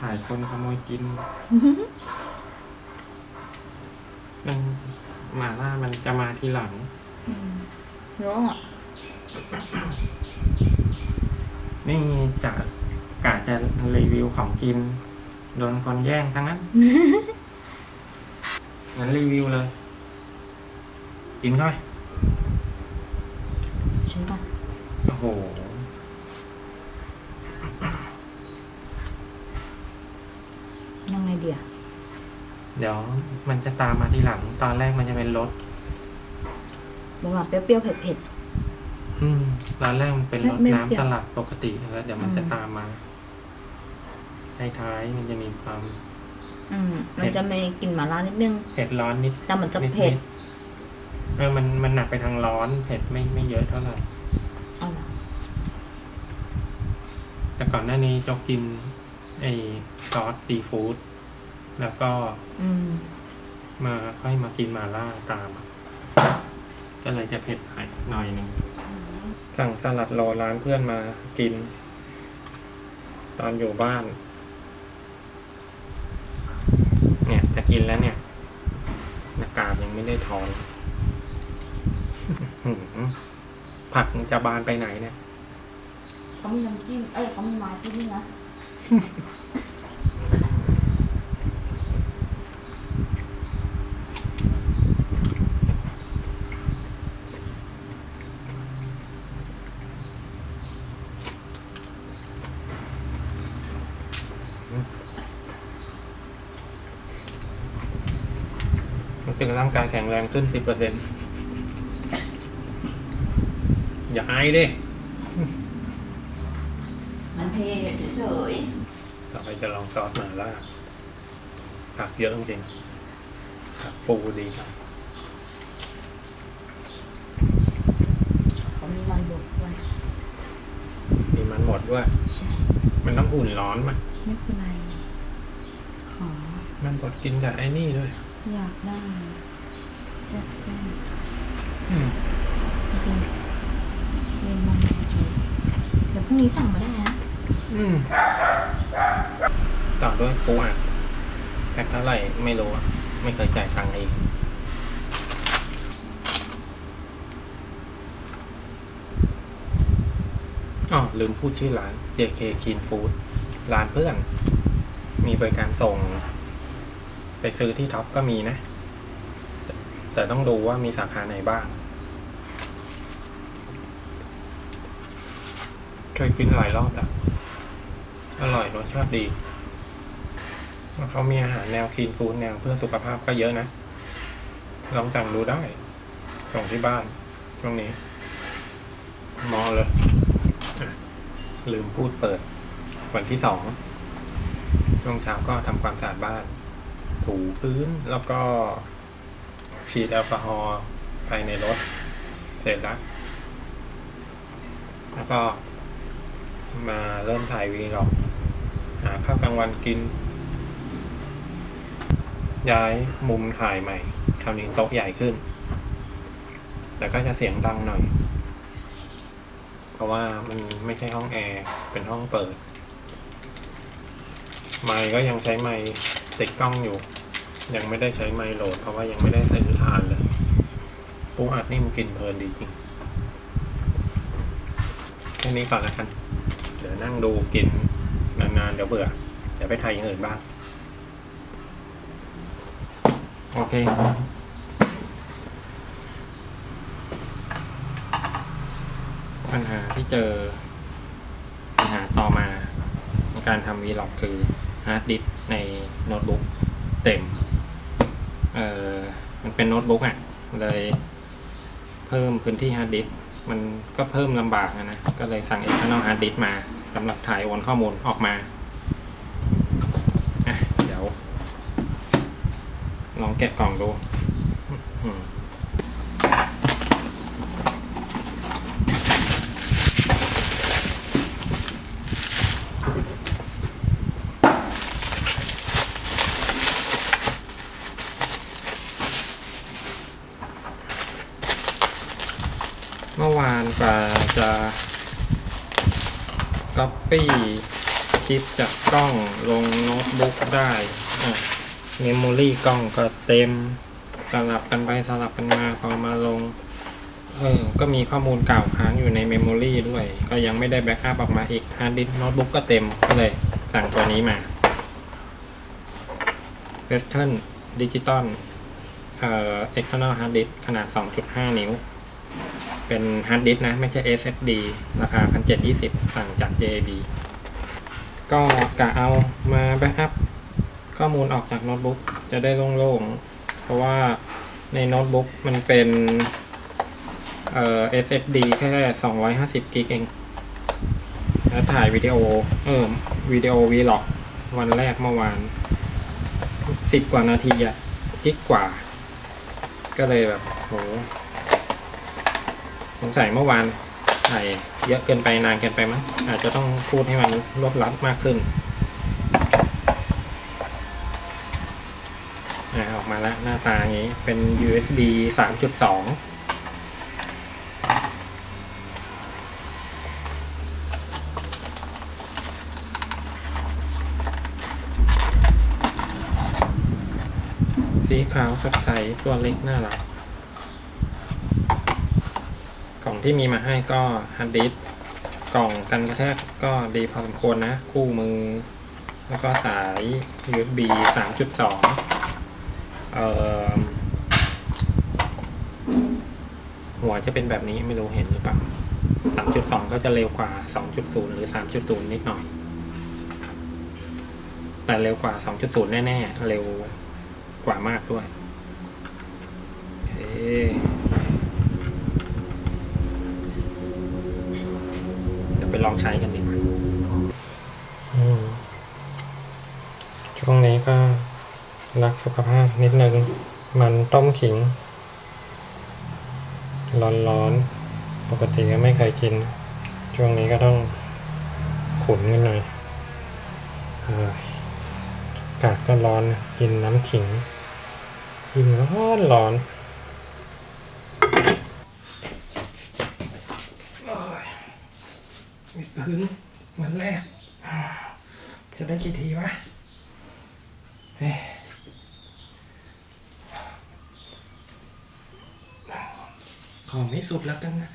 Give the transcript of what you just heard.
ถ่ายคนขโมยกิน มันหมาล่ามันจะมาทีหลังอืมแล้วอะนี่จะกะจะรีวิวของกิน โดนคนแย่งทั้งนั้น งั้นรีวิวเลย กินเข้าไปชิมก่อนโอ้โห ยังไงเดียว เดี๋ยวมันจะตามมาทีหลัง ตอนแรกมันจะเป็นรสบอกว่าเปรี้ยวๆเผ็ด อืมตอนแรกมันเป็นรสไม่ไม่เปรี้ยวน้ำสลัดปกติแล้วเดี๋ยวมันอืมจะตามมาท้ายๆมันจะมีความๆอืมมันจะมีกลิ่นหม่าล่านิดนึง เผ็ดร้อนนิด แต่มันจะนิดเผ็ดๆเออมัน มันหนักไปทางร้อน เผ็ดไม่ไม่เยอะเท่าไหร่ เอาล่ะแต่ก่อนหน้านี้จกกินไอ้ซอสซีฟู้ด แล้วก็อืมมาค่อยมากินมาล่าตาม ก็เลยจะเผ็ดหน่อยหนึ่งสั่งสลัดโลร้านเพื่อนมากิน ตอนอยู่บ้าน เนี่ยจะกินแล้วเนี่ยหน้ากากยังไม่ได้ถอนหืมผักมันจะบานไปไหนเนี่ยเขามีน้ำจิ้ม เอ้ยเขามีไม้จิ้มนะ รู้สึกร่างกายแข็งแรงขึ้นสิบเปอร์เซ็นอย่าไอดิ มันเผ็ดเฉยต่อไปจะลองซอสหม่าล่าผักเยอะจริงๆผักฟูดีครับ ๆเขามีมันบดด้วย มีมันหมดด้วย ใช่มันต้องอุ่นร้อนมาไม่เป็นไร ขอ มันบดกินกับไอ้นี่ด้วย อยากได้แซ่บแซ่บอืมเป็นเรียนมันจูเดี๋ยวพรุ่งนี้สั่งมาได้นะอืมต่อด้วยปูอัดแพ็คเท่าไหร่ไม่รู้อะไม่เคยจ่ายตังค์เอง อ๋อ ลืมพูดชื่อร้าน JK Clean Food ร้านเพื่อน มีบริการส่ง ไปซื้อที่ท็อปก็มีนะ แต่แต่ต้องดูว่ามีสาขาไหนบ้าง เคยกินหลายรอบแล้ว อร่อยรสชาติดี เขามีอาหารแนวคีนฟู้ดแนวเพื่อสุขภาพก็เยอะนะ ลองสั่งดูได้ ส่งที่บ้านช่วงนี้ มอเลย ลืมพูดเปิด วันที่สองช่วงเช้าก็ทำความสะอาดบ้าน ถูพื้นแล้วก็ฉีดแอลกอฮอล์ภายในรถ เสร็จแล้ว แล้วก็มาเริ่มถ่ายวีล็อกหาข้าวกลางวันกิน ย้ายมุมถ่ายใหม่ คราวนี้โต๊ะใหญ่ขึ้น แต่ก็จะเสียงดังหน่อย ราะว่ามันไม่ใช่ห้องแอร์เป็นห้องเปิด ไมค์ก็ยังใช้ไมค์ติดกล้องอยู่ ยังไม่ได้ใช้ไมค์โหลด เพราะว่ายังไม่ได้ใส่ทานเลยปูอัดนี่มันกินเพลินดีจริงแค่นี้ก่อนละกัน เดี๋ยวนั่งดูกินนานๆเดี๋ยวเบื่อ เดี๋ยวไปถ่ายอย่างอื่นบ้าง โอเค ปัญหาที่เจอ ปัญหาต่อมาในการทำวีล็อกคือฮาร์ดดิสก์ในโน้ตบุ๊กเต็ม เอ่อ มันเป็นโน้ตบุ๊กอะ เลยเพิ่มพื้นที่ฮาร์ดดิสก์มันก็เพิ่มลำบากนะ ก็เลยสั่ง external hard disk มาสำหรับถ่ายโอนข้อมูลออกมา เดี๋ยว ลองแกะกล่องดูอืมเมื่อวานกว่าจะก๊อปปี้คลิปจากกล้องลงโน้ตบุ๊กได้อะเมมโมรี่กล้องก็เต็มสลับกันไปสลับกันมาพอมาลงเออก็มีข้อมูลเก่าค้างอยู่ในเมมโมรีด้วย ก็ยังไม่ได้แบ็กอัพออกมาอีกฮาร์ดดิสก์โน้ตบุ๊กก็เต็มก็เลยสั่งตัวนี้มา Western Digital เอ่อ external hard disk ขนาด 2.5 นิ้ว เป็นฮาร์ดดิสก์นะ ไม่ใช่ SSD ราคา 1,720 สั่งจาก JB ก็กะเอามาแบ็กอัพข้อมูลออกจากโน้ตบุ๊กจะได้โล่งๆ เพราะว่าในโน้ตบุ๊กมันเป็นเอ่อ SSD แค่ 250กิกเอง แล้วถ่ายวิดีโอ เออวิดีโอวีล็อกวันแรกเมื่อวานสิบกว่านาทีอะกิกกว่า ก็เลยแบบโห สงสัยเมื่อวานถ่ายเยอะเกินไปนานเกินไปมั้งอาจจะต้องพูดให้มันรวบรัดมากขึ้นอออกมาแล้วหน้าตาอย่างนี้เป็น USB 3.2สีขาวสดใสตัวเล็กน่ารักกล่อง ที่มีมาให้ก็ฮาร์ดดิสก์กล่องกันกระแทกก็ดีพอสมควรนะ คู่มือ แล้วก็สาย USB 3.2เอ่อหัวจะเป็นแบบนี้ไม่รู้เห็นหรือเปล่า 3.2 ก็จะเร็วกว่า 2.0 หรือ 3.0 นิดหน่อย แต่เร็วกว่า 2.0 แน่ ๆ เร็วกว่ามากด้วย โอเค ลองใช้กันดีกว่าอืมช่วงนี้ก็รักสุขภาพนิดนึง มันต้มขิง ร้อนๆ ปกติก็ไม่เคยกิน ช่วงนี้ก็ต้องขุนกันหน่อยอากาศก็ร้อนกินน้ำขิงกินร้อนร้อน วิดพื้นวันแรกจะได้กี่ทีวะเฮ้ขอไม่สุดแล้วกันนะ